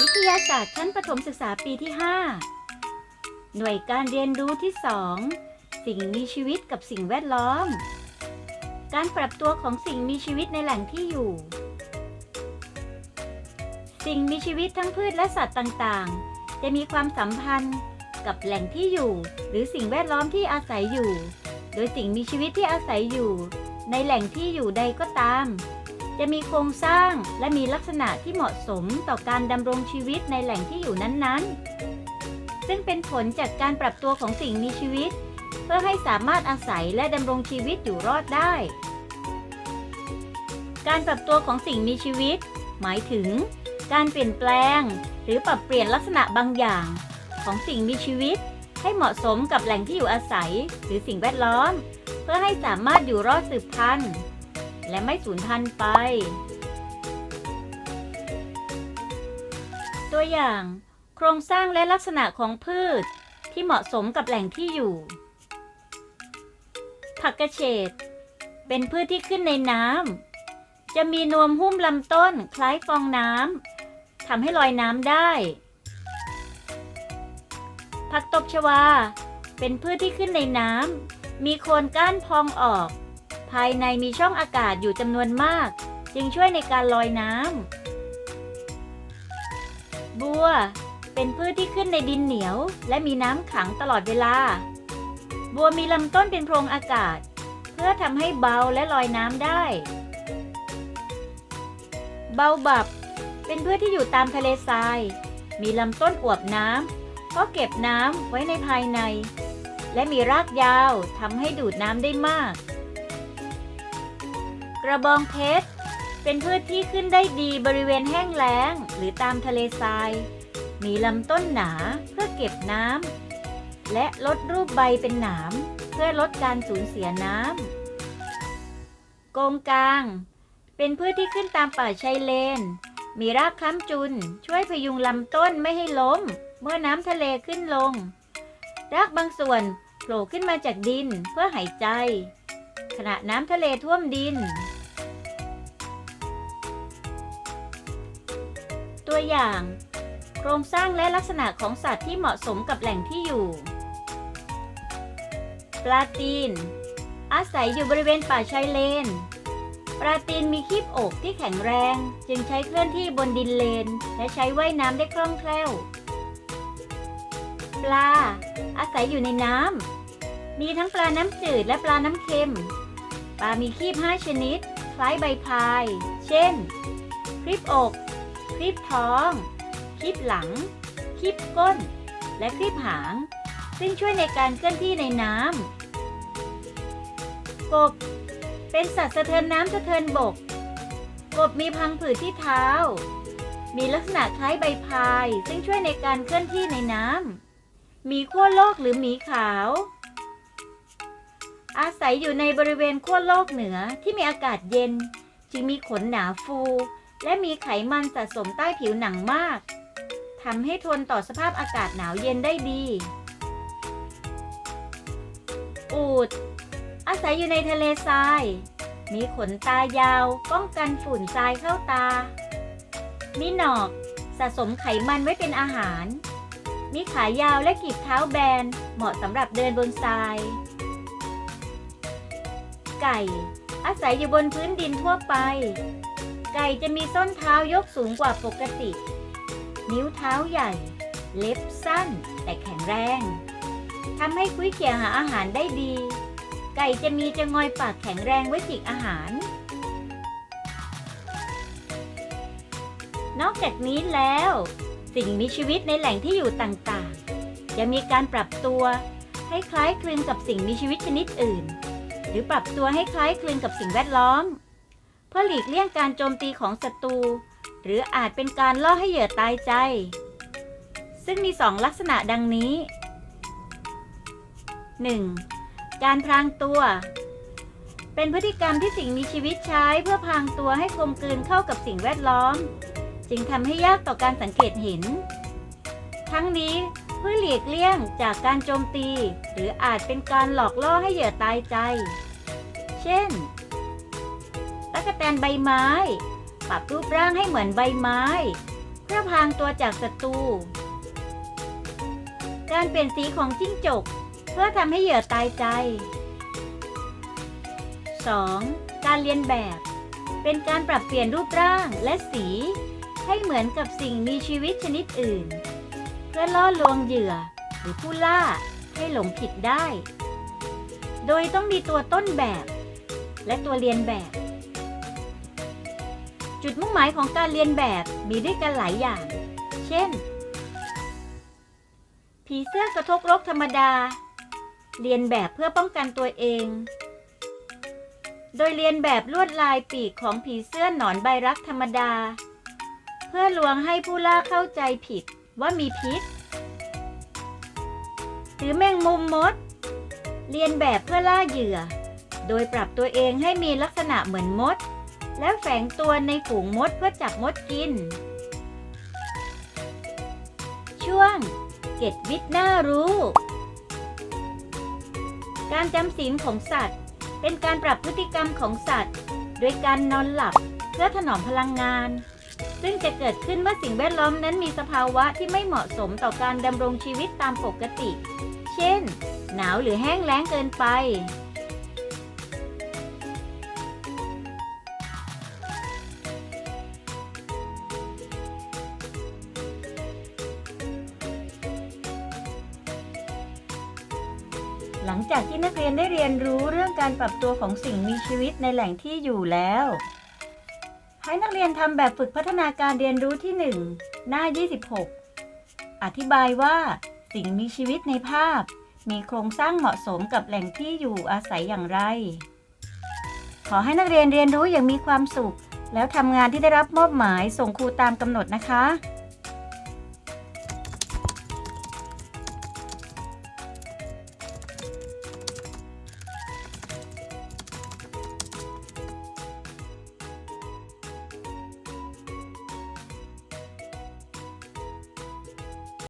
วิทยาศาสตร์ชั้นประถมศึกษาปีที่ 5 หน่วยการเรียนรู้ที่ 2 สิ่งมีชีวิตกับสิ่งแวดล้อม การปรับตัวของสิ่งมีชีวิตในแหล่งที่อยู่ สิ่งมีชีวิตทั้งพืชและสัตว์ต่างๆ จะมีความสัมพันธ์กับแหล่งที่อยู่ หรือสิ่งแวดล้อมที่อาศัยอยู่ โดยสิ่งมีชีวิตที่อาศัยอยู่ ในแหล่งที่อยู่ใดก็ตาม จะมีโครงสร้างและมีลักษณะที่เหมาะสมต่อการดำรงชีวิตในแหล่งที่อยู่นั้นๆ ซึ่งเป็นผลจากการปรับตัวของสิ่งมีชีวิต เพื่อให้สามารถอาศัยและดำรงชีวิตอยู่รอดได้ การปรับตัวของสิ่งมีชีวิต หมายถึง การเปลี่ยนแปลง หรือปรับเปลี่ยนลักษณะบางอย่าง ของสิ่งมีชีวิต ให้เหมาะสมกับแหล่งที่อยู่อาศัย หรือสิ่งแวดล้อม พื่อให้สามารถอยู่รอดสืบพันธุ์ และไม่สูญพันธุ์ไป ตัวอย่าง โครงสร้างและลักษณะของพืชที่เหมาะสมกับแหล่งที่อยู่ ผักกระเฉดเป็นพืชที่ขึ้นในน้ำจะมีนวมหุ้มลำต้นคล้ายฟองน้ำทำให้ลอยน้ำได้ ผักตบชวาเป็นพืชที่ขึ้นในน้ำ มีโคนก้านพองออก ภายในมีช่องอากาศอยู่จำนวนมาก จึงช่วยในการลอยน้ำบัว เป็นพืชที่ขึ้นในดินเหนียว และมีน้ำขังตลอดเวลา บัวมีลำต้นเป็นโพรงอากาศ เพื่อทำให้เบาและลอยน้ำได้ เบาบับ เป็นพืชที่อยู่ตามทะเลทราย มีลำต้นอวบน้ำเพราะเก็บน้ำไว้ในภายใน และมีรากยาวทำให้ดูดน้ำได้มาก กระบองเพชร เป็นพืชที่ขึ้นได้ดีบริเวณแห้งแล้งหรือตามทะเลทราย มีลำต้นหนาเพื่อเก็บน้ำและลดรูปใบเป็นหนามเพื่อลดการสูญเสียน้ำกงกลาง เป็นพืชที่ขึ้นตามป่าชายเลน มีรากค้ำจุน ช่วยพยุงลำต้นไม่ให้ล้ม เมื่อน้ำทะเลขึ้นลงรากบางส่วน ผล่ขึ้นมาจากดินเพื่อหายใจ ขณะน้ำทะเลท่วมดิน ตัวอย่าง โครงสร้างและลักษณะของสัตว์ที่เหมาะสมกับแหล่งที่อยู่ ปลาตีน อาศัยอยู่บริเวณป่าชายเลน ปลาตีนมีคีบอกที่แข็งแรง จึงใช้เคลื่อนที่บนดินเลน และใช้ว่ายน้ำได้คล่องแคล่วปลาอาศัยอยู่ในน้ำ มีทั้งปลาน้ำจืดและปลาน้ำเค็ม ปลามีคีบ5ชนิด คล้ายใบพาย เช่นคลิบอกคลิปท้องคลิปหลังคลิปก้น และคลิปหาง ซึ่งช่วยในการเคลื่อนที่ในน้ำ กบ เป็นสัตว์สะเทินน้ำสะเทินบก กบมีพังผืดที่เท้า มีลักษณะคล้ายใบพาย ซึ่งช่วยในการเคลื่อนที่ในน้ำ มีขั้วโลกหรือหมีขาว อาศัยอยู่ในบริเวณขั้วโลกเหนือที่มีอากาศเย็น จึงมีขนหนาฟู และมีไขมันสะสมใต้ผิวหนังมากทำให้ทนต่อสภาพอากาศหนาวเย็นได้ดี อูด อาศัยอยู่ในทะเลทราย มีขนตายาวป้องกันฝุ่นทรายเข้าตา มีหนอกสะสมไขมันไว้เป็นอาหาร มีขายาวและกีบเท้าแบน เหมาะสำหรับเดินบนทราย ไก่ อาศัยอยู่บนพื้นดินทั่วไป ไก่จะมีส้นเท้ายกสูงกว่าปกติ นิ้วเท้าใหญ่ เล็บสั้นแต่แข็งแรงทำให้คุ้ยเขี่ยหาอาหารได้ดี ไก่จะมีจะงอยปากแข็งแรงไว้จิกอาหาร นอกจากนี้แล้ว สิ่งมีชีวิตในแหล่งที่อยู่ต่างๆ จะมีการปรับตัวให้คล้ายคลึงกับสิ่งมีชีวิตชนิดอื่น หรือปรับตัวให้คล้ายคลึงกับสิ่งแวดล้อม เพื่อหลีกเลี่ยงการโจมตีของศัตรูหรืออาจเป็นการล่อให้เหยื่อตายใจ ซึ่งมีสองลักษณะดังนี้ 1. การพรางตัว เป็นพฤติกรรมที่สิ่งมีชีวิตใช้เพื่อพรางตัวให้กลมกลืนเข้ากับสิ่งแวดล้อม จึงทำให้ยากต่อการสังเกตเห็น ทั้งนี้ เพื่อหลีกเลี่ยงจากการโจมตี หรืออาจเป็นการหลอกล่อให้เหยื่อตายใจ เช่นตกแตนใบไม้ ปรับรูปร่างให้เหมือนใบไม้ เพื่อพรางตัวจากศัตรู การเปลี่ยนสีของจิ้งจก เพื่อทำให้เหยื่อตายใจ 2. การเรียนแบบ เป็นการปรับเปลี่ยนรูปร่างและสี ให้เหมือนกับสิ่งมีชีวิตชนิดอื่น เพื่อล่อลวงเหยื่อ หรือผู้ล่าให้หลงผิดได้ โดยต้องมีตัวต้นแบบ และตัวเรียนแบบ จุดมุ่งหมายของการเรียนแบบมีด้วยกันหลายอย่าง เช่น ผีเสื้อกระทกรกธรรมดา เรียนแบบเพื่อป้องกันตัวเอง โดยเรียนแบบลวดลายปีกของผีเสื้อหนอนใบรักธรรมดา เพื่อลวงให้ผู้ล่าเข้าใจผิด ว่ามีพิษ หรือแมงมุมมด เรียนแบบเพื่อล่าเหยื่อ โดยปรับตัวเองให้มีลักษณะเหมือนมด และแฝงตัวในฝูงมดเพื่อจับมดกิน ช่วงเก็ดวิทย์น่ารู้ การจำศีลของสัตว์ เป็นการปรับพฤติกรรมของสัตว์ โดยการนอนหลับเพื่อถนอมพลังงาน ซึ่งจะเกิดขึ้นเมื่อสิ่งแวดล้อมนั้นมีสภาวะที่ไม่เหมาะสมต่อการดำรงชีวิตตามปกติ เช่น หนาวหรือแห้งแล้งเกินไป หลังจากที่นักเรียนได้เรียนรู้เรื่องการปรับตัวของสิ่งมีชีวิตในแหล่งที่อยู่แล้ว ให้นักเรียนทำแบบฝึกพัฒนาการเรียนรู้ที่ 1 หน้า 26 อธิบายว่า สิ่งมีชีวิตในภาพ มีโครงสร้างเหมาะสมกับแหล่งที่อยู่อาศัยอย่างไร ขอให้นักเรียนเรียนรู้อย่างมีความสุข แล้วทำงานที่ได้รับมอบหมายส่งครูตามกำหนดนะคะ